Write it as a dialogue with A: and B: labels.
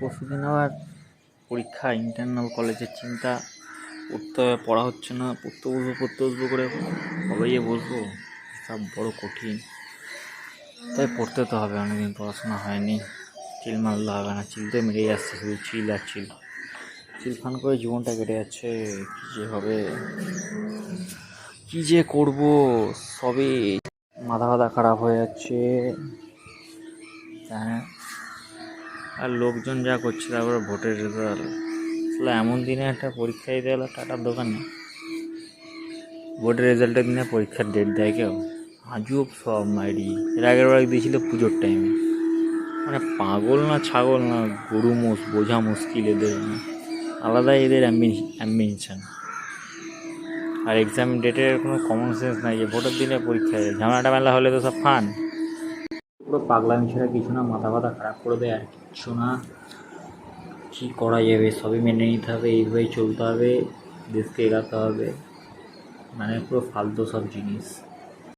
A: পরশুদিন আবার পরীক্ষা ইন্টারনাল কলেজের চিন্তা। পড়তে পড়া হচ্ছে না, পড়তে বসবো পড়তে বসবো করে কবে যে বসবো। সব বড় কঠিন। তাই পড়তে তো হবে, অনেকদিন পড়াশোনা হয়নি। চিল মারলে হবে না, চিল তো মেরে যাচ্ছে শুধু চিল আর চিল। চিল ফান করে জীবনটা কেটে যাচ্ছে, কী যে হবে? কী যে করব সবে মাথা ফাথা খারাপ হয়ে যাচ্ছে। হ্যাঁ। আর লোকজন যা করছে তারপরে ভোটের রেজাল্ট। আসলে এমন দিনে একটা পরীক্ষা দিতে গেলো টাটার দোকানে। ভোটের রেজাল্টের দিনে পরীক্ষার ডেট দেয় কেউ। আজব সব মাইরি। এর আগের বার দিয়েছিল পুজোর টাইমে মানে পাগল না ছাগল না, গরু মোষ, বোঝা মুশকিল এদের। আলাদা এদের অ্যাম্বিশন আর এক্সাম ডেটের কোনো কমন সেন্স নাই যে ভোটের দিনে পরীক্ষা ঝামেলাটা মেলা হলে তো সব ফান পুরো পাগলামি ছাড়া কিছু না, মাথা ফাথা খারাপ করে দেয় আর কিচ্ছু না। কী করা যাবে? সবই মেনে নিতে হবে, এইভাবেই চলতে হবে, দেশকে এগাতে হবে। মানে পুরো ফালতু সব জিনিস।